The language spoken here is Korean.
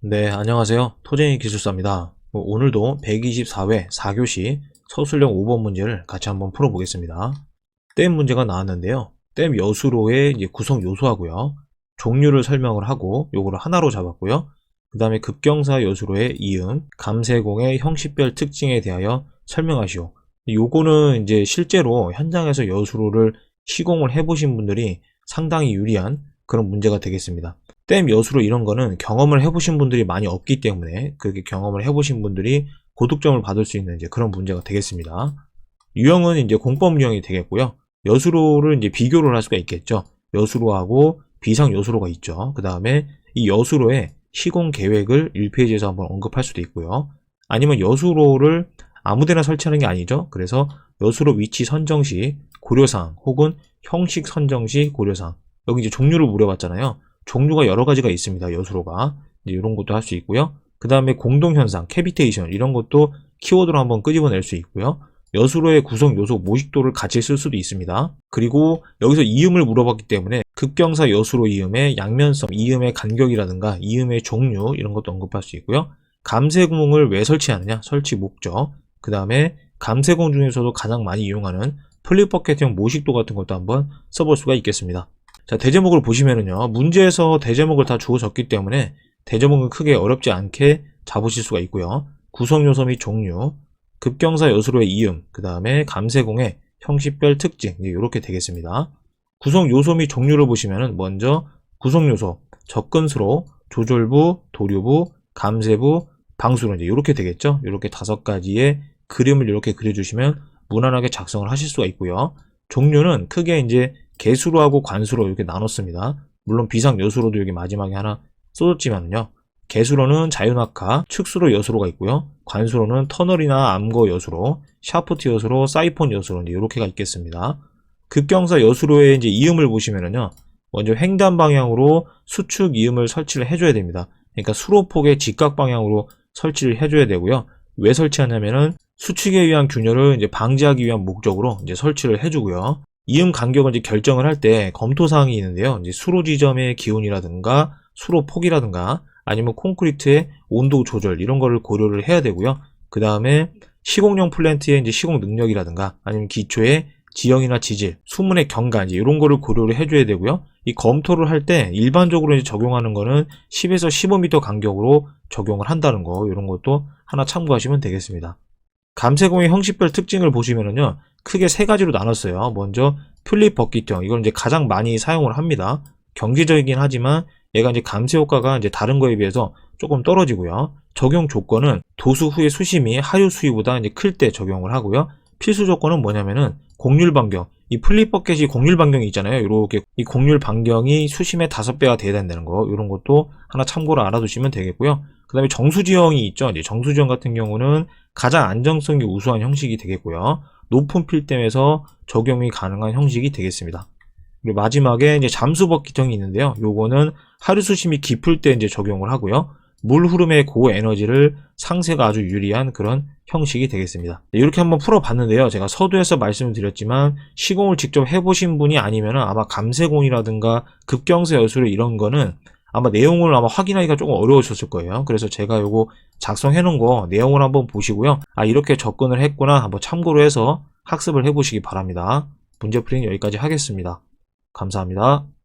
네, 안녕하세요. 토쟁이 기술사입니다. 뭐 오늘도 124회 4교시 서술형 5번 문제를 같이 한번 풀어보겠습니다. 댐 문제가 나왔는데요. 댐 여수로의 구성 요소하고요. 종류를 설명을 하고 요거를 하나로 잡았고요. 그 다음에 급경사 여수로의 이음, 감세공의 형식별 특징에 대하여 설명하시오. 요거는 이제 실제로 현장에서 여수로를 시공을 해보신 분들이 상당히 유리한 그런 문제가 되겠습니다. 댐 여수로 이런 거는 경험을 해보신 분들이 많이 없기 때문에 그렇게 경험을 해보신 분들이 고득점을 받을 수 있는 이제 그런 문제가 되겠습니다. 유형은 이제 공법 유형이 되겠고요. 여수로를 이제 비교를 할 수가 있겠죠. 여수로하고 비상 여수로가 있죠. 그 다음에 이 여수로의 시공 계획을 1페이지에서 한번 언급할 수도 있고요. 아니면 여수로를 아무데나 설치하는 게 아니죠. 그래서 여수로 위치 선정 시 고려사항 혹은 형식 선정 시 고려사항 여기 이제 종류를 물어봤잖아요. 종류가 여러 가지가 있습니다. 여수로가 이런 것도 할 수 있고요. 그 다음에 공동현상, 캐비테이션 이런 것도 키워드로 한번 끄집어낼 수 있고요. 여수로의 구성 요소 모식도를 같이 쓸 수도 있습니다. 그리고 여기서 이음을 물어봤기 때문에 급경사 여수로 이음의 양면성, 이음의 간격이라든가 이음의 종류 이런 것도 언급할 수 있고요. 감세구멍을 왜 설치하느냐? 설치 목적. 그 다음에 감세공 중에서도 가장 많이 이용하는 플립버켓형 모식도 같은 것도 한번 써볼 수가 있겠습니다. 자, 대제목을 보시면은요, 문제에서 대제목을 다 주어 졌기 때문에 대제목은 크게 어렵지 않게 잡으실 수가 있고요. 구성 요소 및 종류, 급경사 여수로의 이음, 그 다음에 감세공의 형식별 특징, 이렇게 되겠습니다. 구성 요소 및 종류를 보시면은 먼저 구성 요소, 접근수로, 조절부, 도류부, 감세부, 방수로 이제 이렇게 되겠죠. 이렇게 다섯 가지의 그림을 이렇게 그려주시면 무난하게 작성을 하실 수가 있고요. 종류는 크게 이제 개수로 하고 관수로 이렇게 나눴습니다. 물론 비상 여수로도 여기 마지막에 하나 써줬지만요. 개수로는 자유낙하, 축수로 여수로가 있고요. 관수로는 터널이나 암거 여수로, 샤프트 여수로, 사이폰 여수로 이렇게가 있겠습니다. 급경사 여수로의 이제 이음을 보시면은요. 먼저 횡단 방향으로 수축 이음을 설치를 해줘야 됩니다. 그러니까 수로폭의 직각 방향으로 설치를 해줘야 되고요. 왜 설치하냐면은 수축에 의한 균열을 이제 방지하기 위한 목적으로 이제 설치를 해주고요. 이음 간격을 이제 결정을 할 때 검토 사항이 있는데요. 이제 수로 지점의 기온이라든가 수로 폭이라든가 아니면 콘크리트의 온도 조절 이런 거를 고려를 해야 되고요. 그 다음에 시공용 플랜트의 이제 시공 능력이라든가 아니면 기초의 지형이나 지질, 수문의 이제 이런 거를 고려를 해줘야 되고요. 이 검토를 할 때 일반적으로 이제 적용하는 거는 10에서 15m 간격으로 적용을 한다는 거 이런 것도 하나 참고하시면 되겠습니다. 감세공의 형식별 특징을 보시면은요. 크게 세 가지로 나눴어요. 먼저 플립 버킷형 이걸 이제 가장 많이 사용을 합니다. 경제적이긴 하지만 얘가 이제 감세 효과가 이제 다른 거에 비해서 조금 떨어지고요. 적용 조건은 도수 후의 수심이 하류 수위보다 이제 클 때 적용을 하고요. 필수 조건은 뭐냐면은 곡률 반경. 이 플립 버켓이 곡률 반경이 있잖아요. 이렇게 이 곡률 반경이 수심의 5배가 돼야 된다는 거. 이런 것도 하나 참고로 알아두시면 되겠고요. 그 다음에 정수지형이 있죠. 이제 정수지형 같은 경우는 가장 안정성이 우수한 형식이 되겠고요. 높은 필댐에서 적용이 가능한 형식이 되겠습니다. 그리고 마지막에 이제 잠수 버킷형이 있는데요. 요거는 하류 수심이 깊을 때 이제 적용을 하고요. 물 흐름의 고에너지를 상세가 아주 유리한 그런 형식이 되겠습니다. 이렇게 한번 풀어봤는데요. 제가 서두에서 말씀을 드렸지만 시공을 직접 해보신 분이 아니면 아마 감세공이라든가 급경세 여수로 이런 거는 아마 내용을 아마 확인하기가 조금 어려우셨을 거예요. 그래서 제가 요거 작성해 놓은 거 내용을 한번 보시고요. 아 이렇게 접근을 했구나 한번 참고로 해서 학습을 해보시기 바랍니다. 문제풀이는 여기까지 하겠습니다. 감사합니다.